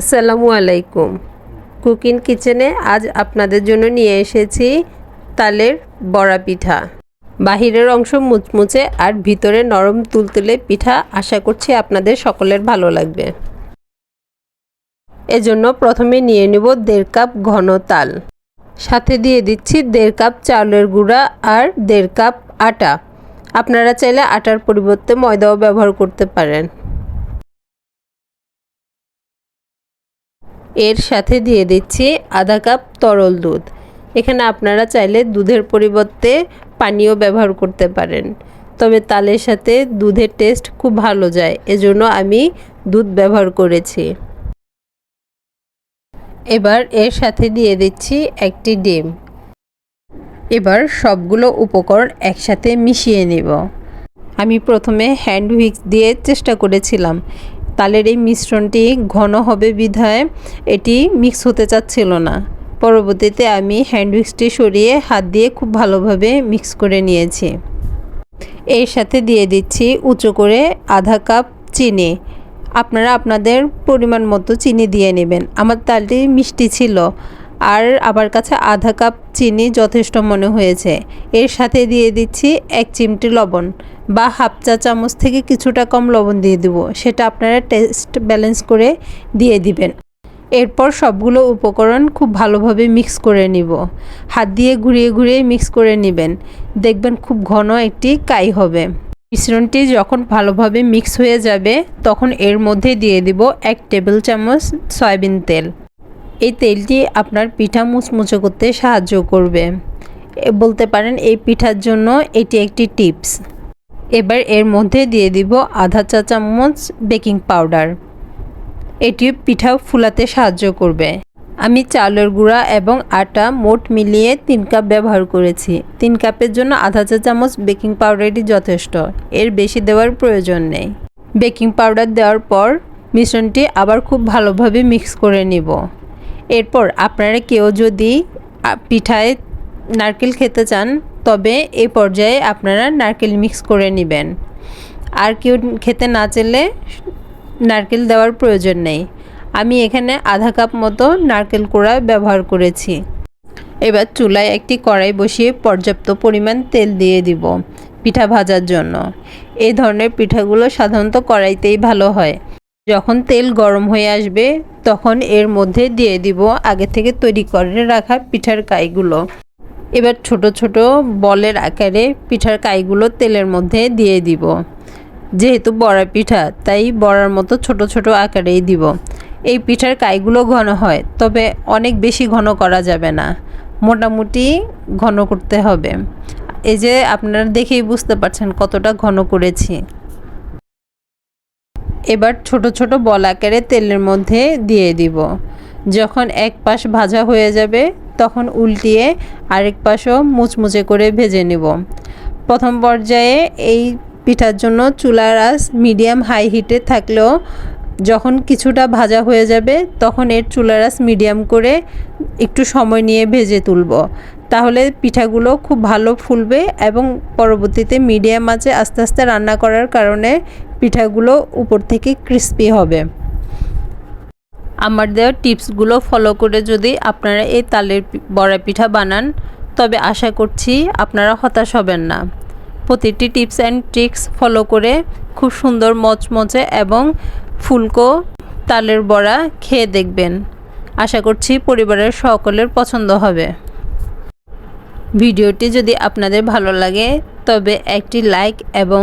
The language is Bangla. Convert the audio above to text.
আসসালামু আলাইকুম। কুকিং কিচেনে আজ আপনাদের জন্য নিয়ে এসেছি তালের বড়া পিঠা। বাহিরের অংশ মুচমুচে আর ভিতরে নরম তুলতুলে পিঠা আশা করছি আপনাদের সকলের ভালো লাগবে। এজন্য প্রথমে নিয়ে নেব দেড় কাপ ঘন তাল। সাথে দিয়ে দিচ্ছি দেড় কাপ চাউলের গুঁড়া আর দেড় কাপ আটা। আপনারা চাইলে আটার পরিবর্তে ময়দাও ব্যবহার করতে পারেন। এর সাথে দিয়ে দিচ্ছি আধা কাপ তরল দুধ। এখানে আপনারা চাইলে দুধের পরিবর্তে পানীয় ব্যবহার করতে পারেন। তবে তালের সাথে দুধের টেস্ট খুব ভালো যায়, এজন্য আমি দুধ ব্যবহার করেছি। এবার এর সাথে দিয়ে দিচ্ছি একটি ডিম। এবার সবগুলো উপকরণ একসাথে মিশিয়ে নেব। আমি প্রথমে হ্যান্ড হুইক্স দিয়ে চেষ্টা করেছিলাম। তালের এই মিশ্রণটি ঘন হবে বিধায় এটি মিক্স হতে চাচ্ছিল না। পরবর্তীতে আমি হ্যান্ড সরিয়ে হাত দিয়ে খুব ভালোভাবে মিক্স করে নিয়েছি। এর সাথে দিয়ে দিচ্ছি উঁচু করে আধা কাপ চিনি। আপনারা আপনাদের পরিমাণ মতো চিনি দিয়ে নেবেন। আমার তালটি মিষ্টি ছিল। আর আমার কাছে আধা কাপ চিনি যথেষ্ট মনে হয়েছে। এর সাথে দিয়ে দিচ্ছি এক চিমটি লবণ বা হাফ চা চামচ থেকে কিছুটা কম লবণ দিয়ে দেব। সেটা আপনারা টেস্ট ব্যালেন্স করে দিয়ে দিবেন। এরপর সবগুলো উপকরণ খুব ভালোভাবে মিক্স করে নিব। হাত দিয়ে ঘুরিয়ে ঘুরিয়ে মিক্স করে নেবেন। দেখবেন খুব ঘন একটি কাই হবে। মিশ্রণটি যখন ভালোভাবে মিক্স হয়ে যাবে, তখন এর মধ্যে দিয়ে দিব এক টেবিল চামচ সয়াবিন তেল। এই তেলটি আপনার পিঠা মুচমুচে করতে সাহায্য করবে। বলতে পারেন এই পিঠার জন্য এটি একটি টিপস। এবার এর মধ্যে দিয়ে দিব আধা চা চামচ বেকিং পাউডার। এটি পিঠা ফুলাতে সাহায্য করবে। আমি চালের গুঁড়া এবং আটা মোট মিলিয়ে তিন কাপ ব্যবহার করেছি। তিন কাপের জন্য আধা চা চামচ বেকিং পাউডারটি যথেষ্ট। এর বেশি দেওয়ার প্রয়োজন নেই। বেকিং পাউডার দেওয়ার পর মিশ্রণটি আবার খুব ভালোভাবে মিক্স করে নিব। এরপর আপনারা কেউ যদি পিঠায় নারকেল খেতে চান, তবে এই পর্যায়ে আপনারা নারকেল মিক্স করে নেবেন। আর কেউ খেতে না চাইলে নারকেল দেওয়ার প্রয়োজন নেই। আমি এখানে আধা কাপ মতো নারকেল কোড়া ব্যবহার করেছি। এবার চুলায় একটি কড়াই বসিয়ে পর্যাপ্ত পরিমাণ তেল দিয়ে দিব পিঠা ভাজার জন্য। এই ধরনের পিঠাগুলো সাধারণত কড়াইতেই ভালো হয়। যখন তেল গরম হয়ে আসবে, তখন এর মধ্যে দিয়ে দিব আগে থেকে তৈরি করে রাখা পিঠার কাইগুলো। এবার ছোট ছোট বলের আকারে পিঠার কাইগুলো তেলের মধ্যে দিয়ে দিব। যেহেতু বড়া পিঠা, তাই বড়ার মতো ছোট ছোট আকারেই দিব। এই পিঠার কাইগুলো ঘন হয়, তবে অনেক বেশি ঘন করা যাবে না। মোটামুটি ঘন করতে হবে। এই যে আপনারা দেখেই বুঝতে পারছেন কতটা ঘন করেছি। এবার ছোট ছোট বল আকারে তেলের মধ্যে দিয়ে দিব। যখন এক পাশ ভাজা হয়ে যাবে, তখন উল্টিয়ে আরেক পাশও মুচমুচে করে ভেজে নেব। প্রথম পর্যায়ে এই পিঠার জন্য চুলার আঁচ মিডিয়াম হাই হিটে থাকলেও যখন কিছুটা ভাজা হয়ে যাবে, তখন এর চুলার আঁচ মিডিয়াম করে একটু সময় নিয়ে ভেজে তুলব। তাহলে পিঠাগুলো খুব ভালো ফুলবে এবং পরবর্তীতে মিডিয়াম আঁচে আস্তে আস্তে রান্না করার কারণে পিঠাগুলো উপর থেকে ক্রিস্পি হবে। আমার দেওয়া টিপসগুলো ফলো করে যদি আপনারা এই তালের বড়া পিঠা বানান, তবে আশা করছি আপনারা হতাশ হবেন না। প্রতিটি টিপস অ্যান্ড ট্রিক্স ফলো করে খুব সুন্দর মচমচে এবং ফুলকো তালের বড়া খেয়ে দেখবেন। আশা করছি পরিবারের সকলের পছন্দ হবে। ভিডিওটি যদি আপনাদের ভালো লাগে, তবে একটি লাইক এবং